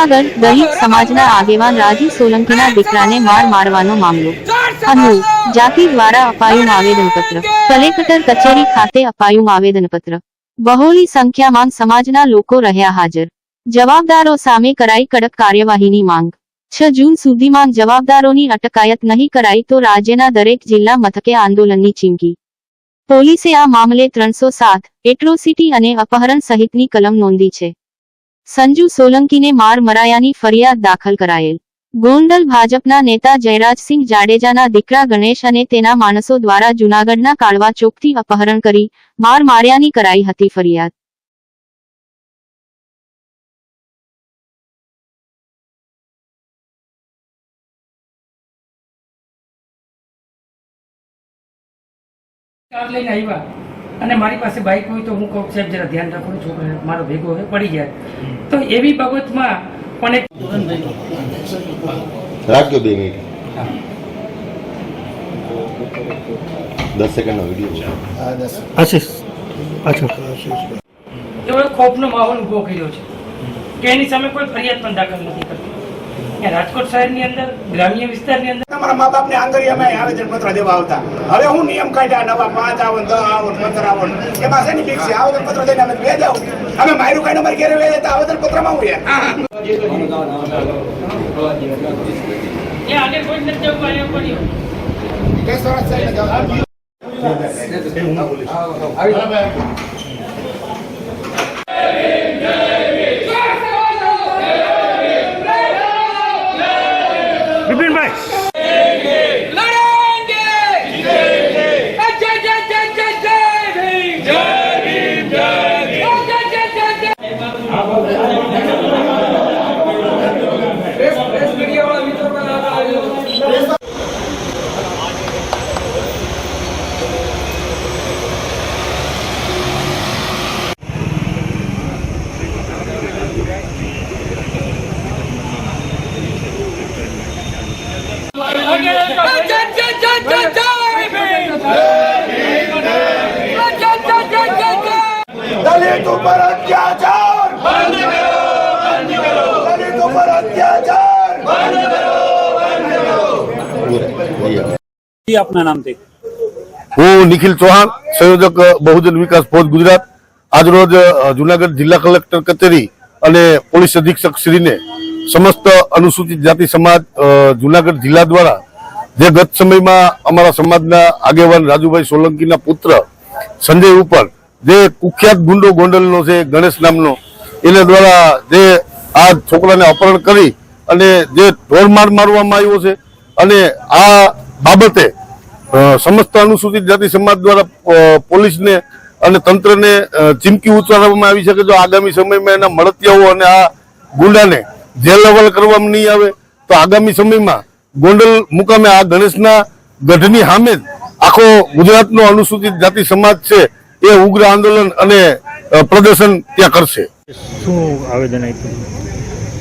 જૂનાગઢ દલિત સમાજના આગેવાન રાજી સોલંકીના દીકરાને માર મારવાનો મામલો. અનુ જાતિ દ્વારા અપાયું આવેદનપત્ર કલેક્ટર કચેરી ખાતે અપાયું આવેદનપત્ર બહોળી સંખ્યામાં સમાજના લોકો રહ્યા હાજર. જવાબદારો સામે કરાઈ કડક કાર્યવાહીની માંગ. છ જૂન સુધીમાં જવાબદારોની અટકાયત નહીં કરાઈ તો રાજ્યના દરેક જિલ્લા મથકે આંદોલનની ચીમકી. પોલીસે આ મામલે ત્રણસો સાત, એટ્રોસિટી અને અપહરણ સહિતની કલમ નોંધી છે. સંજુ સોલંકીને માર મરાયાની ફરિયાદ દાખલ કરાયેલ. ગોંડલ ભાજપના નેતા જયરાજસિંહ જાડેજાના દીકરા ગણેશ અને તેના માણસો દ્વારા જૂનાગઢના કાળવા ચોકથી અપહરણ કરી માર માર્યાની કરાઈ હતી ફરિયાદ. કાર લઈને આવ્યા અને મારી પાસે બાઇક હોય તો હું કહું સાહેબ જરા ધ્યાન રાખો ને છોકરો મારો ભેગો હોય પડી જાય. તો એવી બાબતમાં પણ એક રાખજો બે મિનિટ. દસ સેકન્ડનો વીડિયો આશીષ પાછળ એવો ખોફનો માહોલ ઊભો કર્યો છે. કે એની સામે કોઈ ફરિયાદ પણ દાખલ નથી. રાજકોટ શહેરની અંદર ગ્રામ્ય વિસ્તારની અંદર? અમારા મા બાપને આંગળીયામાં આવેદન પત્ર દેવા આવતા. હવે હું નિયમ કાઢ્યા નવા પાંચ આવન દસ આવન પંદર આવન. એ બીક છે આવેદન પત્ર દઈને અમે બે જાવ અમે માયરું કાઢીને અમારે ઘેરે વેચે તો આવેદન પત્રમાં હું યાર આગળ કોઈ નથી જવું અહીંયા પડ્યું બિપિનભાઈ દલિત ઉપર અત્યાચાર દલિત ઉપર અત્યાચાર હું નિખિલ ચૌહાણ, સંયોજક બહુજન વિકાસ ફોજ ગુજરાત. આજરોજ જુનાગઢ જિલ્લા કલેક્ટર કચેરી અને પોલીસ અધિક્ષક શ્રીને સમસ્ત અનુસૂચિત જાતિ સમાજ જુનાગઢ જિલ્લા દ્વારા જે ગત સમયમાં અમારા સમાજના આગેવાન રાજુભાઈ સોલંકીના પુત્ર સંજય ઉપર જે કુખ્યાત ગુંડો ગોંડલનો છે, ગણેશ નામનો, એને દ્વારા જે આ છોકરાને અપહરણ કરી અને જે ઢોરમાર મારવામાં આવ્યો છે અને આ બાબતે સમસ્ત અનુસૂચિત જાતિ સમાજ દ્વારા પોલીસને અને તંત્રને ચીમકી ઉચ્ચારવામાં આવી છે કે જો આગામી સમયમાં એના મળતિયાઓ અને આ ગુંડાને જેલ લેવલ કરવામાં નહીં આવે, તો આગામી સમયમાં ગોંડલ મુકામે આ ગણેશના ગઢની સામે આખો ગુજરાતનો અનુસૂચિત જાતિ સમાજ છે એ ઉગ્ર આંદોલન અને પ્રદર્શન ત્યાં કરશે. શું આવેદન આપ્યું?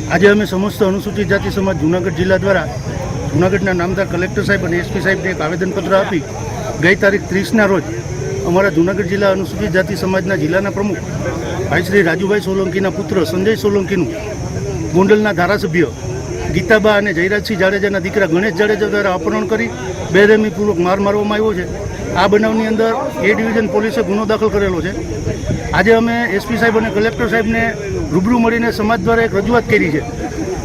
આજે અમે સમસ્ત અનુસૂચિત જાતિ સમાજ જુનાગઢ જિલ્લા દ્વારા જુનાગઢના નામદાર કલેક્ટર સાહેબ અને એસપી સાહેબને એક આવેદનપત્ર આપી ગઈ તારીખ ત્રીસના રોજ અમારા જુનાગઢ જિલ્લા અનુસૂચિત જાતિ સમાજના જિલ્લાના પ્રમુખ ભાઈ શ્રી રાજુભાઈ સોલંકીના પુત્ર સંજય સોલંકીનું ગોંડલના ધારાસભ્ય ગીતાબા અને જયરાજસિંહ જાડેજાના દીકરા ગણેશ જાડેજા દ્વારા અપહરણ કરી બેરહેમીપૂર્વક માર મારવામાં આવ્યો છે. આ બનાવની અંદર એ ડિવિઝન પોલીસે ગુનો દાખલ કરેલો છે. આજે અમે એસપી સાહેબ અને કલેક્ટર સાહેબને રૂબરૂ મળીને સમાજ દ્વારા એક રજૂઆત કરી છે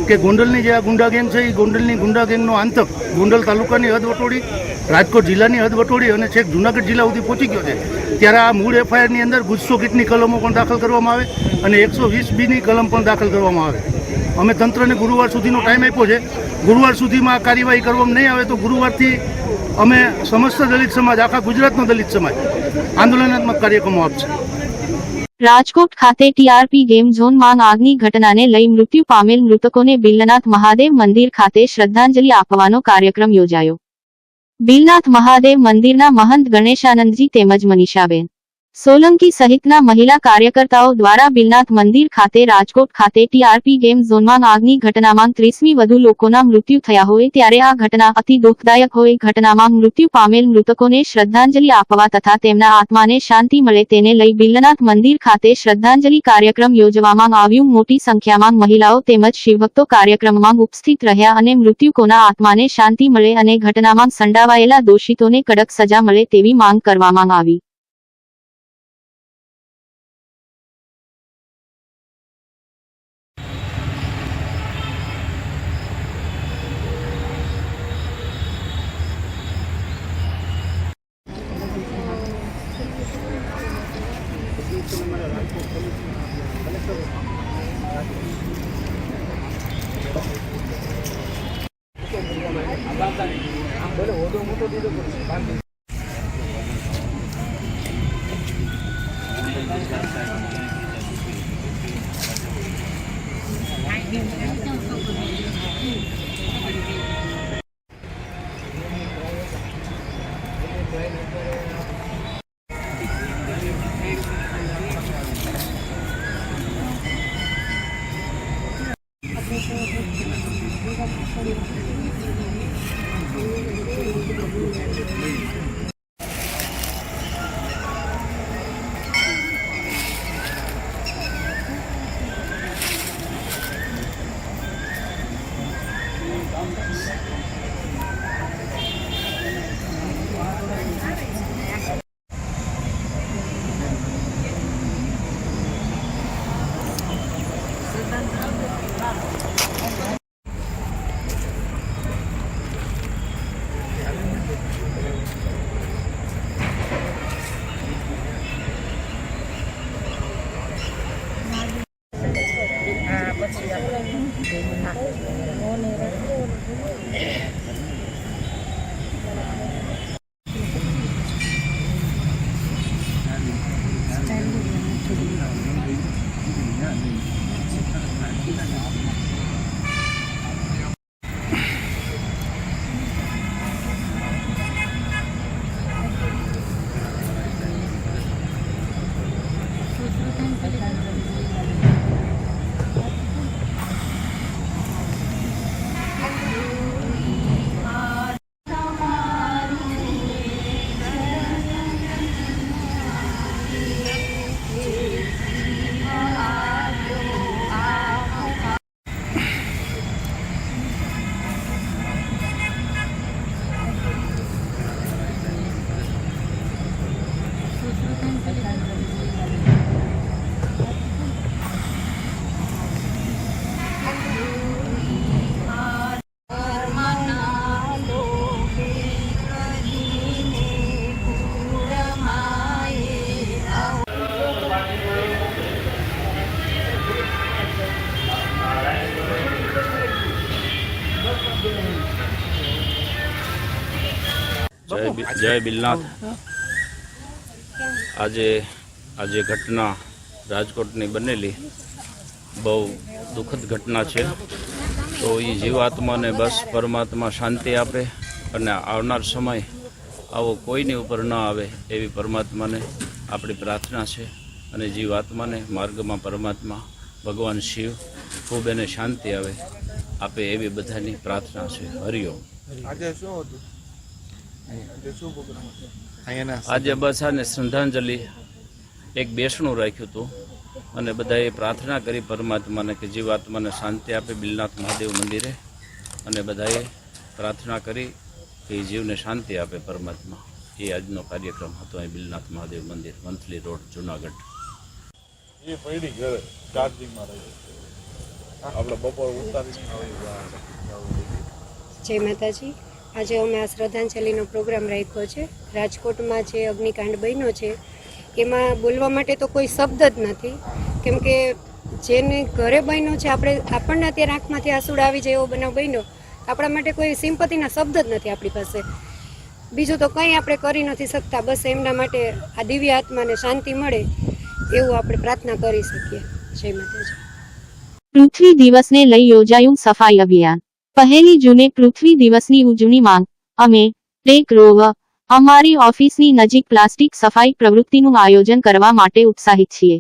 કે ગોંડલની જે આ ગુંડા ગેંગ છે, એ ગોંડલની ગુંડા ગેંગનો આંતક ગોંડલ તાલુકાની હદ વટોળી રાજકોટ જિલ્લાની હદ વટોળી અને છેક જુનાગઢ જિલ્લા સુધી પહોંચી ગયો છે. ત્યારે આ મૂળ એફઆઈઆરની અંદર ગુસ્સો કીટની કલમો પણ દાખલ કરવામાં આવે અને એકસો વીસ બીની કલમ પણ દાખલ કરવામાં આવે. અમે તંત્રને ગુરુવાર સુધીનો ટાઈમ આપ્યો છે. ગુરુવાર સુધીમાં આ કાર્યવાહી કરવામાં નહીં આવે તો ગુરુવારથી અમે સમસ્ત દલિત સમાજ, આખા ગુજરાતનો દલિત સમાજ આંદોલનાત્મક કાર્યક્રમો આપશે. રાજકોટ ખાતે ટીઆરપી ગેમ ઝોનમાં આગની ઘટનાને લઈ મૃત્યુ પામેલ મૃતકોને બિલનાથ મહાદેવ મંદિર ખાતે શ્રદ્ધાંજલિ આપવાનો કાર્યક્રમ યોજાયો. બિલનાથ મહાદેવ મંદિરના મહંત ગણેશાનંદજી તેમજ મનીષાબેન. સોલંકી સહિતના મહિલા કાર્યકર્તાઓ દ્વારા બિલનાથ મંદિર ખાતે રાજકોટ ખાતે ટીઆરપી ગેમ ઝોનમાં આગની ઘટનામાં ત્રીસમી વધુ લોકોના મૃત્યુ થયા હોય ત્યારે આ ઘટના અતિ દુઃખદાયક હોય. ઘટનામાં મૃત્યુ પામેલ મૃતકોને શ્રદ્ધાંજલિ આપવા તથા તેમના આત્માને શાંતિ મળે તેને લઈ બિલનાથ મંદિર ખાતે શ્રદ્ધાંજલિ કાર્યક્રમ યોજવામાં આવ્યું. મોટી સંખ્યામાં મહિલાઓ તેમજ શિવભક્તો કાર્યક્રમમાં ઉપસ્થિત રહ્યા અને મૃત્યુકોના આત્માને શાંતિ મળે અને ઘટનામાં સંડાવાયેલા દોષિતોને કડક સજા મળે તેવી માંગ કરવામાં આવી. જય બિલનાથ. આજે આજે ઘટના રાજકોટની બનેલી. બહુ દુઃખદ ઘટના છે. તો એ જીવાત્માને બસ પરમાત્મા શાંતિ આપે અને આવનાર સમય આવો કોઈની ઉપર ન આવે એવી પરમાત્માને આપણી પ્રાર્થના છે. અને જીવાત્માને માર્ગમાં પરમાત્મા, ભગવાન શિવ ખૂબ એને શાંતિ આવે, આપે એવી બધાની પ્રાર્થના છે. હરિઓમ આજે બસ આને શ્રદ્ધાંજલિ એક બેસણું રાખ્યું હતું અને બધાએ પ્રાર્થના કરી પરમાત્માને કે જીવાત્માને શાંતિ આપે બિલનાથ મહાદેવ મંદિરે. અને બધાએ પ્રાર્થના કરી કે એ જીવને શાંતિ આપે પરમાત્મા. એ આજનો કાર્યક્રમ હતો અહીં બિલનાથ મહાદેવ મંદિર મંથલી રોડ જુનાગઢ. એ પડી ઘરે ચાર્જિંગમાં રહી આપણે બપોર ઉતારીને જય માતાજી. આજે અમે આ શ્રદ્ધાંજલિનો પ્રોગ્રામ રાખ્યો છે. રાજકોટમાં જે અગ્નિકાંડ બન્યો છે, એમાં બોલવા માટે તો કોઈ શબ્દ જ નથી. કેમ કે જેને ઘરે બન્યો છે, આપણે આપણને અત્યારે આંખમાંથી આંસુડા આવી જાય એવો બનાવ બન્યો, આપણા માટે કોઈ સિમ્પતિના શબ્દ જ નથી આપણી પાસે. બીજું તો કંઈ આપણે કરી નથી શકતા, બસ એમના માટે આ દિવ્ય આત્માને શાંતિ મળે એવું આપણે પ્રાર્થના કરી શકીએ. જય માતાજી. પૃથ્વી દિવસને લઈ યોજાયું સફાઈ અભિયાન. પહેલી જૂને પૃથ્વી દિવસની ઉજવણી માંગ અમે ટેક રોવ અમારી ઓફિસની નજીક પ્લાસ્ટિક સફાઈ પ્રવૃત્તિનું આયોજન કરવા માટે ઉત્સાહિત છીએ.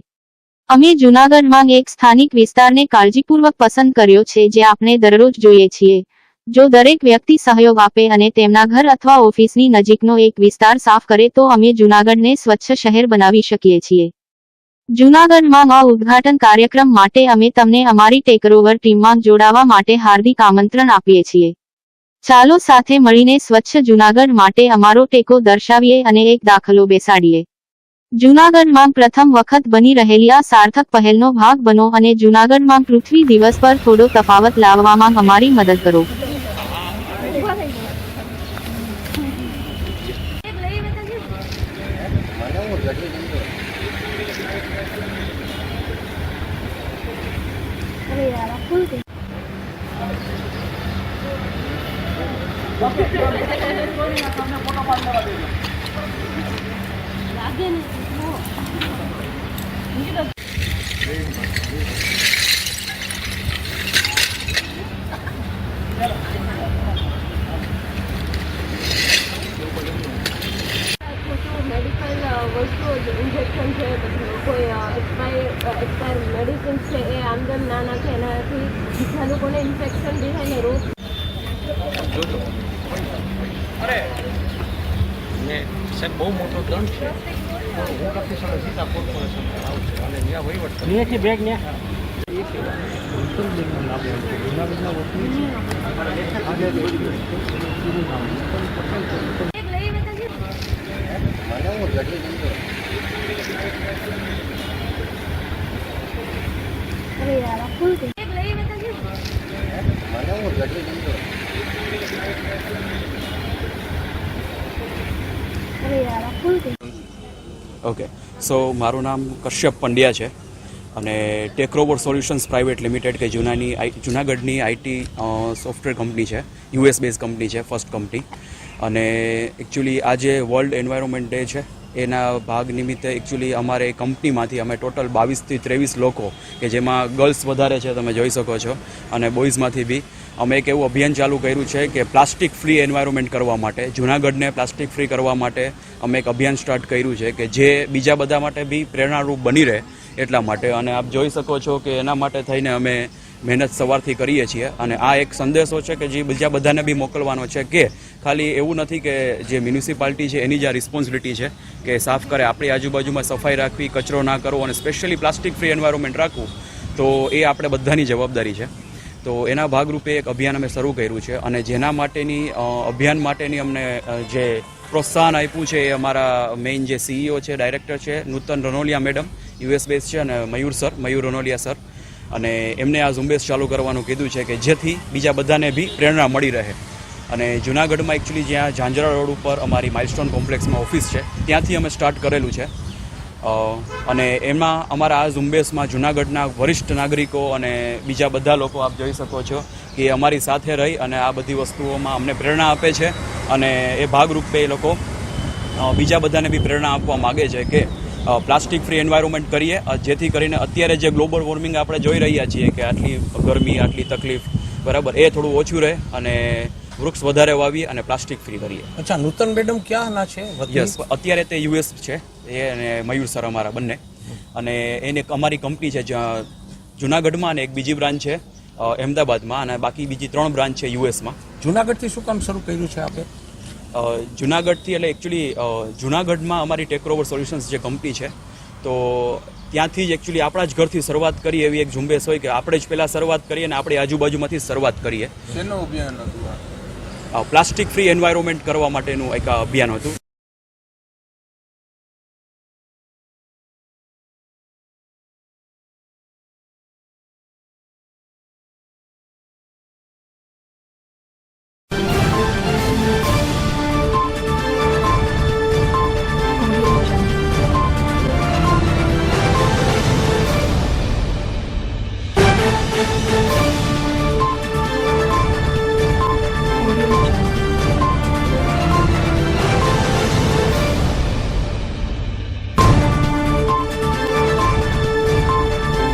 અમે જૂનાગઢમાં એક સ્થાનિક વિસ્તારને કાળજીપૂર્વક પસંદ કર્યો છે જે આપણે દરરોજ જોઈએ છીએ. જો દરેક વ્યક્તિ સહયોગ આપે અને તેમના ઘર અથવા ઓફિસની નજીકનો એક વિસ્તાર સાફ કરે તો અમે જૂનાગઢને સ્વચ્છ શહેર બનાવી શકીએ છીએ. જૂનાગઢમાં આ ઉદઘાટન કાર્યક્રમ માટે અમે તમને અમારી ટેકરોવર ટીમમાં જોડાવા માટે હાર્દિક આમંત્રણ આપીએ છીએ. ચાલો સાથે મળીને સ્વચ્છ જૂનાગઢ માટે અમારો ટેકો દર્શાવીએ અને એક દાખલો બેસાડીએ. જૂનાગઢમાં પ્રથમ વખત બની રહેલી આ સાર્થક પહેલનો ભાગ બનો અને જૂનાગઢમાં પૃથ્વી દિવસ પર થોડો તફાવત લાવવામાં અમારી મદદ કરો. Thank you. દંડ છે. હું પ્રતિષ્ઠા સીધા કોર્પોરેશન આવશે અને ત્યાં વહીવટ. અહીંયાથી બેગ ને અરે યાર આ ફૂલ બેગ લઈ બતાવજો અરે યાર આ ફૂલ ઓકે. સો મારું નામ કશ્યપ પંડ્યા છે અને ટેકરોવર સોલ્યુશન્સ પ્રાઇવેટ લિમિટેડ કે જૂનાની જૂનાગઢની આઈટી સોફ્ટવેર કંપની છે. યુએસ બેઝ કંપની છે ફર્સ્ટ કંપની અને એકચ્યુઅલી આજે વર્લ્ડ એન્વાયરમેન્ટ ડે છે. એના ભાગ નિમિત્તે એકચ્યુઅલી અમારે કંપનીમાંથી અમે ટોટલ બાવીસથી ત્રેવીસ લોકો કે જેમાં ગર્લ્સ વધારે છે તમે જોઈ શકો છો અને બોયઝમાંથી બી. અમે એક એવું અભિયાન ચાલુ કર્યું છે કે પ્લાસ્ટિક ફ્રી એન્વાયરમેન્ટ કરવા માટે, જૂનાગઢને પ્લાસ્ટિક ફ્રી કરવા માટે અમે એક અભિયાન સ્ટાર્ટ કર્યું છે કે જે બીજા બધા માટે બી પ્રેરણારૂપ બની રહે એટલા માટે. અને આપ જોઈ શકો છો કે એના માટે થઈને અમે મહેનત સવારથી કરીએ છીએ અને આ એક સંદેશો છે કે જે બીજા બધાને બી મોકલવાનો છે કે ખાલી એવું નથી કે જે મ્યુનિસિપાલિટી છે એની જ આ રિસ્પોન્સિબિલિટી છે કે સાફ કરે, આપણી આજુબાજુમાં સફાઈ રાખવી, કચરો ના કરવો અને સ્પેશિયલી પ્લાસ્ટિક ફ્રી એન્વાયરમેન્ટ રાખવું, તો એ આપણે બધાની જવાબદારી છે. તો એના ભાગરૂપે એક અભિયાન અમે શરૂ કર્યું છે અને જેના માટેની અભિયાન માટેની અમને જે પ્રોત્સાહન આપ્યું છે એ અમારા મેઇન જે સીઈઓ છે ડાયરેક્ટર છે, Nutan Ranoliya madam US base છે અને મયુર સર, મયુર રનોલિયા સર. અને એમને આ ઝુંબેશ ચાલુ કરવાનું કીધું છે કે જેથી બીજા બધાને બી પ્રેરણા મળી રહે. અને જુનાગઢમાં એકચ્યુઅલી જ્યાં ઝાંઝરા રોડ ઉપર અમારી માઇલસ્ટોન કોમ્પ્લેક્સમાં ઓફિસ છે, ત્યાંથી અમે સ્ટાર્ટ કરેલું છે. અને એમાં અમારા આ ઝુંબેશમાં જુનાગઢના વરિષ્ઠ નાગરિકો અને બીજા બધા લોકો આપ જોઈ શકો છો કે અમારી સાથે રહી અને આ બધી વસ્તુઓમાં અમને પ્રેરણા આપે છે અને એ ભાગરૂપે એ લોકો બીજા બધાને બી પ્રેરણા આપવા માગે છે કે પ્લાસ્ટિક ફ્રી એન્વાયરમેન્ટ કરીએ. જેથી કરીને અત્યારે જે ગ્લોબલ વોર્મિંગ આપણે જોઈ રહ્યા છીએ કે આટલી ગરમી આટલી તકલીફ બરાબર એ થોડું ઓછું રહે અને વૃક્ષ વધારે વાવીએ અને પ્લાસ્ટિક ફ્રી કરીએ. અચ્છા નૂતન મેડમ ક્યાંના છે? યસ અત્યારે તે યુએસ છે એ અને મયુર સર અમારા બંને. અને એને એક અમારી કંપની છે જ્યાં જુનાગઢમાં અને એક બીજી બ્રાન્ચ છે અ, અહેમદાબાદમાં અને બાકી બીજી ત્રણ બ્રાન્ચ છે યુએસમાં. જુનાગઢથી શું કામ શરૂ કર્યું છે આપે? અ, જુનાગઢથી એટલે એકચ્યુઅલી જુનાગઢમાં અમારી ટેકરોવર સોલ્યુશન્સ જે કંપની છે તો ત્યાંથી જ એકચ્યુઅલી આપણા જ ઘરથી શરૂઆત કરીએ એવી એક ઝુંબેશ હોય કે આપણે જ પહેલાં શરૂઆત કરીએ અને આપણી આજુબાજુમાંથી શરૂઆત કરીએ? પ્લાસ્ટિક ફ્રી એન્વાયરમેન્ટ કરવા માટેનું એક અભિયાન હતું